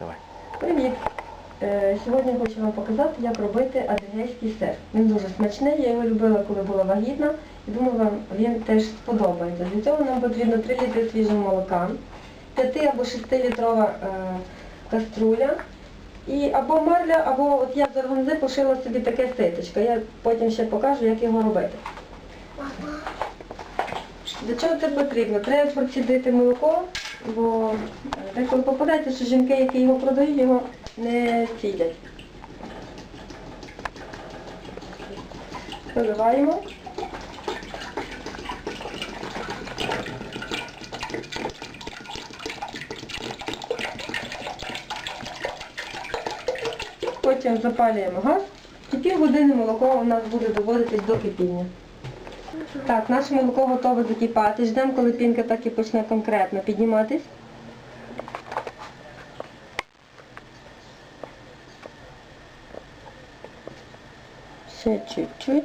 Давай. Привіт! Е, Сьогодні хочу вам показати, як робити адигейський сир. Він дуже смачний, я його любила, коли була вагітна, і думаю, вам він теж сподобається. Для цього нам потрібно 3 літри свіжого молока, 5 або 6 літрова е, каструля, і або марля, або от я з органзи пошила собі таке ситочко. Я потім ще покажу, як його робити. Для чого це потрібно? Треба процідити молоко, бо деколи попадається, що жінки, які його продають, його не цідять. Виливаємо. Потім запалюємо газ і півгодини молоко у нас буде доводитись до кипіння. Так, наше молоко готове закипати. Ждемо, коли пінка так і почне конкретно підніматись. Ще чуть-чуть.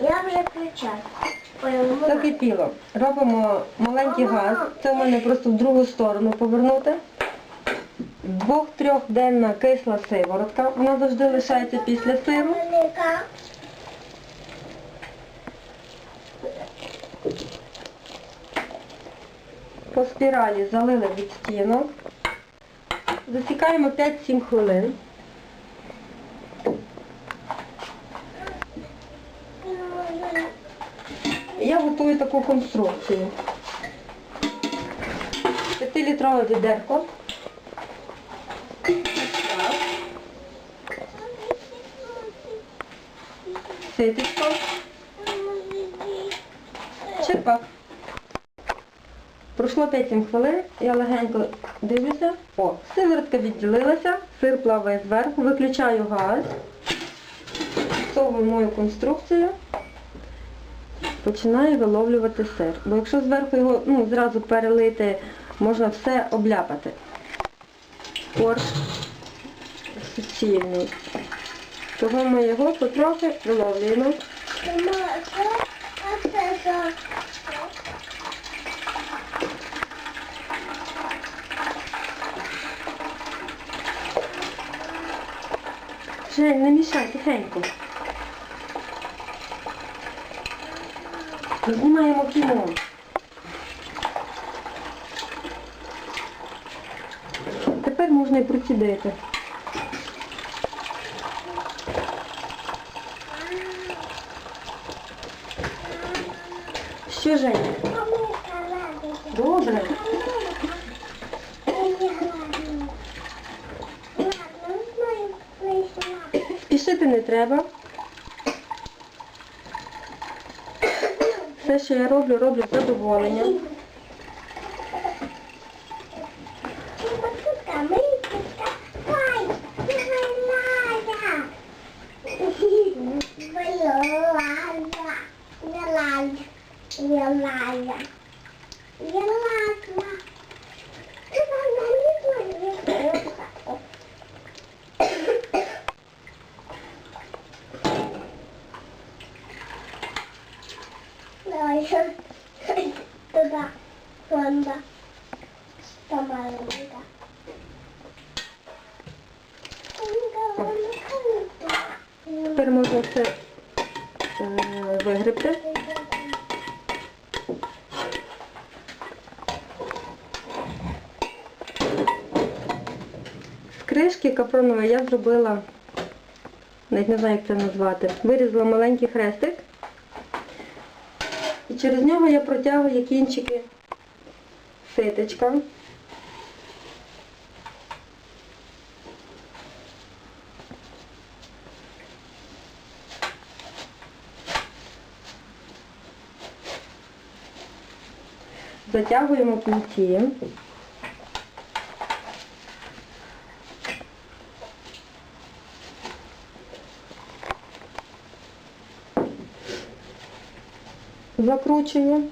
Я вже включаю. Закипіло. Робимо маленький газ. Це в мене просто в другу сторону повернути. Двох-трьохденна кисла сиворотка. Вона завжди лишається після сиру. По спіралі залили відстінок. Засікаємо 5-7 хвилин. І Я готую таку конструкцію. 5-літрове відерко. Ситечко. Черпак. Пройшло 5-7 хвилин, я легенько дивлюся. О, сиворотка відділилася, сир плаває зверху, виключаю газ, всовую мою конструкцію, починаю виловлювати сир. Бо якщо зверху його ну, зразу перелити, можна все обляпати. Корж суцільний. Того ми його потрохи виловлюємо. Жень, не мішай, тихенько. Знімаємо кіно. Тепер можна і процідити. Що, Женя? Добре. Спішити не треба. Все, що я роблю, роблю з задоволенням. Я лая. Я Йоланда. Давай, туда, туда, туда. Тепер можна це е, вигребти. З кришки капронової я зробила, навіть не знаю, як це назвати, вирізала маленький хрестик. Через нього я протягую кінчики ситочка. Затягуємо кінці. Закручую.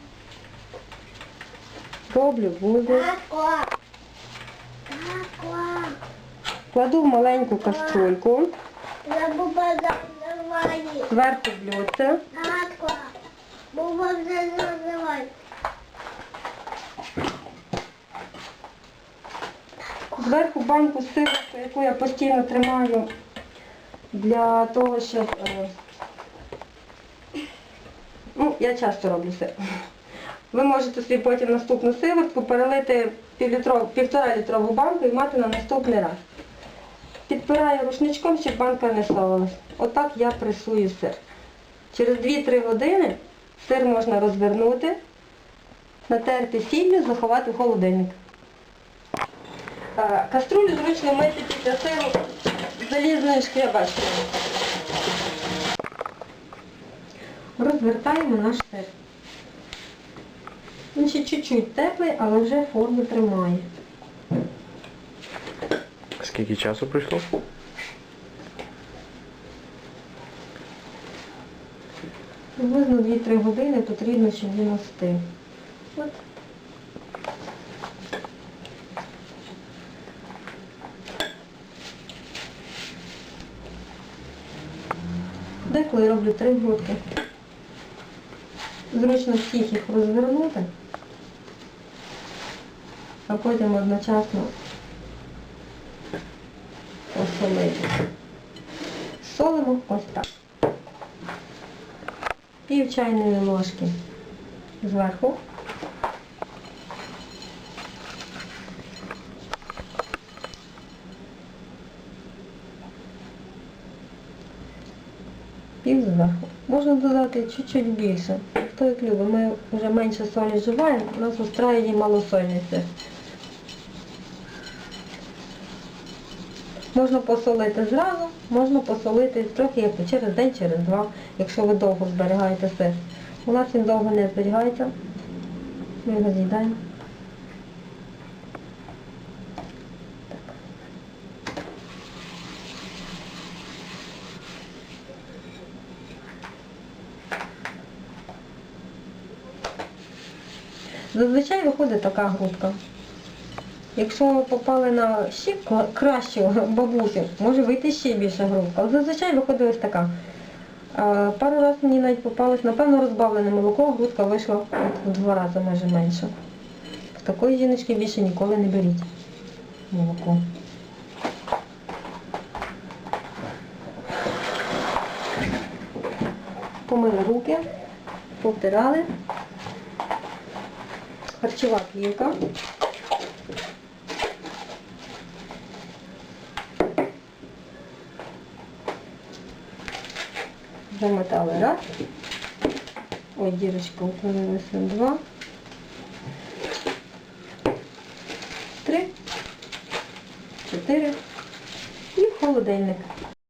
Роблю. Кака. Кладу в маленьку каструльку, зверху блюдце, зверху банку з сиру, яку я постійно тримаю для того, щоб. Я часто роблю сир. Ви можете собі потім наступну сиворотку перелити півтора літрову банку і мати на наступний раз. Підпираю рушничком, щоб банка не совалась. Отак я пресую сир. Через 2-3 години сир можна розвернути, натерти сіллю, заховати в холодильник. Е, Каструлю зручно мити після сиру залізною шкрябачкою. Розвертаємо наш сир. Він ще чуть-чуть теплий, але вже форму тримає. Скільки часу пройшло? Приблизно 2-3 години потрібно, щоб він остив. От. Деколи роблю три грудки. Зручно всіх їх розвернути, а потім одночасно посолити. Солимо ось так. Пів чайної ложки зверху. Пів зверху. Можна додати чуть-чуть більше. Хто як любить, ми вже менше солі вживаємо, у нас устраює малосольний сир. Можна посолити зразу, можна посолити трохи як через день, через два, якщо ви довго зберігаєте сир. У нас він довго не зберігається. Ми його з'їдаємо. Зазвичай виходить така грудка. Якщо ви попали на ще кращу бабусю, може вийти ще більша грудка. Зазвичай виходить ось така. Пару разів мені навіть попалось, напевно, розбавлене молоко, грудка вийшла в два рази майже менше. В такої жіночки більше ніколи не беріть молоко. Помили руки, повтирали. Харчова плівка. Замотали раз. Ой, дірочка утворилася два. Три. Чотири. І холодильник.